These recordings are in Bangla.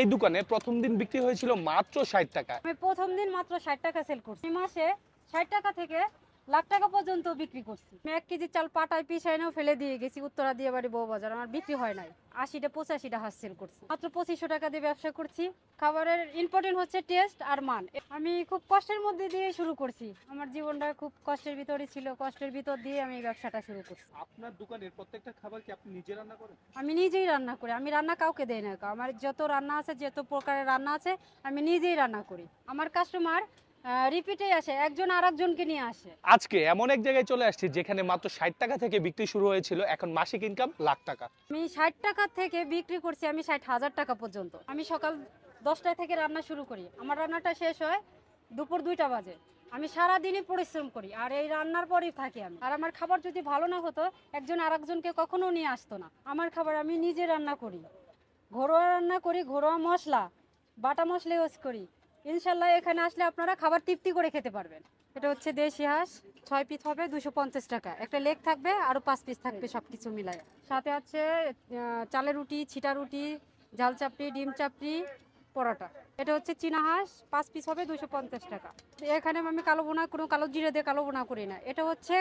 এই দোকানে প্রথম দিন বিক্রি হয়েছিল মাত্র ষাট টাকা। আমি প্রথম দিন মাত্র ষাট টাকা সেল করছি। মাসে ষাট টাকা থেকে লাখ টাকা পর্যন্ত বিক্রি করছি। আমি এক কেজি চাল পাটায় পিছাইনেও ফেলে দিয়ে গেছি উত্তরা দিয়ে বাড়ি বউ বাজার আমার বিক্রি হয় নাই। আশিটা পঁচাশিটা হাঁস সেল করছি। মাত্র পঁচিশশো টাকা দিয়ে ব্যবসা করছি। খাবারের ইম্পর্টেন্ট হচ্ছে টেস্ট আর মান। আমি খুব কষ্টের মধ্যে দিয়ে শুরু করছি। আমার জীবনটা খুব কষ্টের ভিতরে ছিল। কষ্টের ভিতর দিয়ে আমি ব্যবসাটা শুরু করছি। আপনার দোকানের প্রত্যেকটা খাবার কি আপনি নিজে রান্না করেন? আমি নিজেই রান্না করি। আমি রান্না কাউকে দেই না। আমার যত রান্না আছে যত প্রকারের রান্না আছে আমি নিজেই রান্না করি। আমার কাস্টমার রিপিটে আসে একজন আর একজনকে নিয়ে আসে। আজকে এমন এক জায়গায় চলে আসছি যেখানে মাত্র ষাট টাকা থেকে বিক্রি শুরু হয়েছিল এখন মাসিক ইনকাম লাখ টাকা। আমি ষাট টাকা থেকে বিক্রি করছি আমি ষাট হাজার টাকা পর্যন্ত। আমি সকাল দশটা থেকে রান্না শুরু করি আমার রান্নাটা শেষ হয় দুপুর দুইটা বাজে। আমি সারা দিনই পরিশ্রম করি আর এই রান্নার পরেই থাকি আমি। আর আমার খাবার যদি ভালো না হতো একজন আর একজনকে কখনো নিয়ে আসতো না। আমার খাবার আমি নিজে রান্না করি। ঘরোয়া রান্না করি ঘরোয়া মশলা বাটা মশলা ইউজ করি। ইনশাল্লাহ এখানে আসলে আপনারা খাবার তৃপ্তি করে খেতে পারবেন। এটা হচ্ছে দেশি হাঁস ছয় পিস হবে দুশো পঞ্চাশ টাকা। একটা লেগ থাকবে আরও পাঁচ পিস থাকবে সব কিছু মিলায়। সাথে আছে চালের রুটি ছিটা রুটি ঝাল চাপড়ি ডিম চাপড়ি পরোটা। এটা হচ্ছে চীনা হাঁস পাঁচ পিস হবে দুশো পঞ্চাশ টাকা। এখানে আমি কালো বোনা কোনো কালো জিরে দিয়ে কালো বোনা করি না। এটা হচ্ছে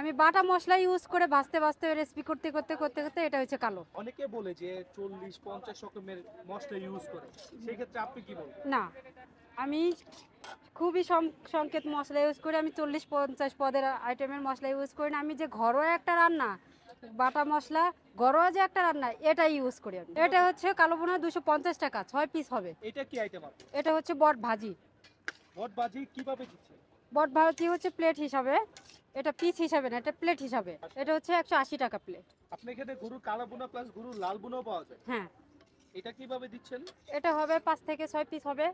আমি বাটা মশলা ইউজ করে ভাজতে ভাজতে রেসিপি করতে করতে করতে করতে এটা হচ্ছে কালো। অনেকে বলে যে চল্লিশ পঞ্চাশ রকমের মশলা ইউজ করে। সেই ক্ষেত্রে আপনি কি বলবেন? না আমি খুবই সংকেত মশলা ইউজ করি আমি চল্লিশ পঞ্চাশ পদের আইটেমের মশলা ইউজ করি না। আমি যে ঘরোয়া একটা রান্না বাটা মশলা ঘরোয়া যে একটা রান্না এটা ইউজ করি আমি। এটা হচ্ছে কালো বোনা দুশো পঞ্চাশ টাকা ছয় পিস হবে। এটা কি আইটেম এটা হচ্ছে বট ভাজি। বট বাজি কীভাবে দিচ্ছে বট ভাজি হচ্ছে প্লেট হিসাবে এটা পিস হিসাবে না এটা প্লেট হিসাবে। এটা হচ্ছে একশো আশি টাকা প্লেট আপনি এখানে গরুর কালো বোনা প্লাস গরুর লাল বোনাও পাওয়া যায়। হ্যাঁ। এটা কীভাবে দিচ্ছেন? এটা হবে পাঁচ থেকে ছয় পিস হবে।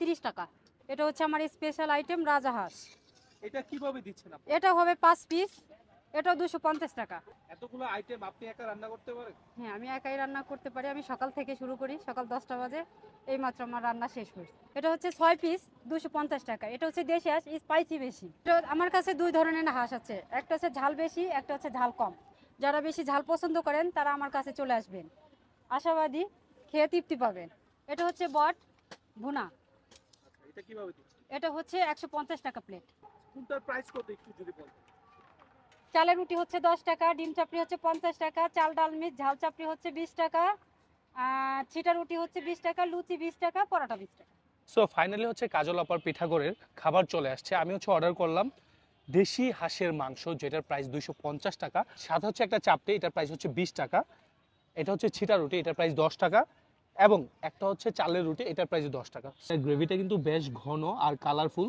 তিরিশ টাকা। এটা হচ্ছে আমার স্পেশাল আইটেম রাজাহাঁস এটা কীভাবে দিচ্ছেন আপনি? এটা হবে পাঁচ পিস এটাও দুশো পঞ্চাশ টাকা। এতগুলো আইটেম আপনি একা রান্না করতে পারেন? হ্যাঁ আমি একাই রান্না করতে পারি। আমি সকাল থেকে শুরু করি সকাল দশটা বাজে। এই মাত্র আমার রান্না শেষ হয়েছে। এটা হচ্ছে ছয় পিস দুশো পঞ্চাশ টাকা। এটা হচ্ছে দেশি হাঁস স্পাইসি বেশি। এটা আমার কাছে দুই ধরনের হাঁস আছে। একটা হচ্ছে ঝাল বেশি একটা হচ্ছে ঝাল কম। যারা বেশি ঝাল পছন্দ করেন তারা আমার কাছে চলে আসবেন। আশাবাদী খেয়ে তৃপ্তি পাবেন। এটা হচ্ছে বট ভুনা। এটা কীভাবে দিচ্ছেন? এটা হচ্ছে একশো পঞ্চাশ টাকা প্লেট কোনটার প্রাইস কত একটু যদি বলেন? চালের রুটি হচ্ছে দশ টাকা ডিম চাপড়ি হচ্ছে পঞ্চাশ টাকা চাল ডাল মিক্স ঝাল চাপড়ি হচ্ছে বিশ টাকা আহ, ছিটা রুটি হচ্ছে বিশ টাকা লুচি বিশ টাকা পরোটা বিশ টাকা। সো ফাইনালি হচ্ছে কাজল আপার পিঠাগড়ের খাবার চলে আসছে। আমি হচ্ছে অর্ডার করলাম দেশি হাঁসের মাংস যেটার প্রাইস দুইশো পঞ্চাশ টাকা। সাথে হচ্ছে একটা চাপটি এটার প্রাইস হচ্ছে বিশ টাকা। এটা হচ্ছে ছিটা রুটি এটার প্রাইস দশ টাকা। এবং একটা হচ্ছে চালের রুটি, এটার প্রাইস দশ টাকা। গ্রেভিটা কিন্তু বেশ ঘন আর কালারফুল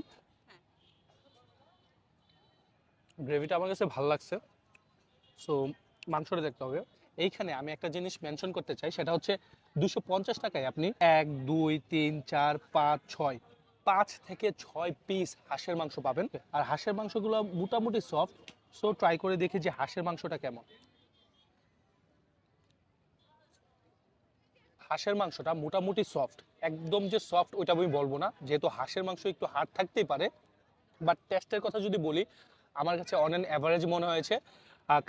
গ্রেভিটা আমার কাছে ভালো লাগছে। সো মাংসটা দেখতে হবে। এইখানে আমি একটা জিনিস মেনশন করতে চাই, সেটা হচ্ছে দুশো পঞ্চাশ টাকায় আপনি এক, দুই, তিন, চার, পাঁচ, ছয়, পাঁচ থেকে ছয় পিস হাঁসের মাংস পাবেন। আর হাঁসের মাংসগুলো মোটামুটি সফট সো ট্রাই করে দেখি যে হাঁসের মাংসটা কেমন। হাঁসের মাংসটা মোটামুটি সফট একদম যে সফট ওইটা আমি বলব না। যেহেতু হাঁসের মাংস একটু হার্ড থাকতেই পারে। বাট টেস্টের কথা যদি বলি, আমার কাছে অন অ্যান অ্যাভারেজ মনে হয়েছে।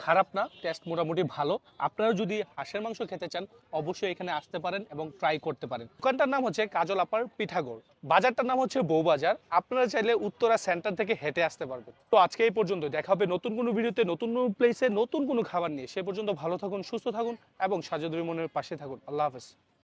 খারাপ না টেস্ট মোটামুটি ভালো। আপনারা যদি হাঁসের মাংস খেতে চান, অবশ্যই এখানে আসতে পারেন এবং ট্রাই করতে পারেন। দোকানটার নাম হচ্ছে কাজল আপার পিঠাগড়। বাজারটার নাম হচ্ছে বউবাজার আপনারা চাইলে উত্তরা সেন্টার থেকে হেঁটে আসতে পারবেন। তো আজকে এই পর্যন্ত দেখা হবে নতুন কোনো ভিডিওতে, নতুন কোনো প্লেসে নতুন কোনো খাবার নিয়ে। সে পর্যন্ত ভালো থাকুন, সুস্থ থাকুন এবং সাজাদুরি মনের পাশে থাকুন। আল্লাহ হাফেজ।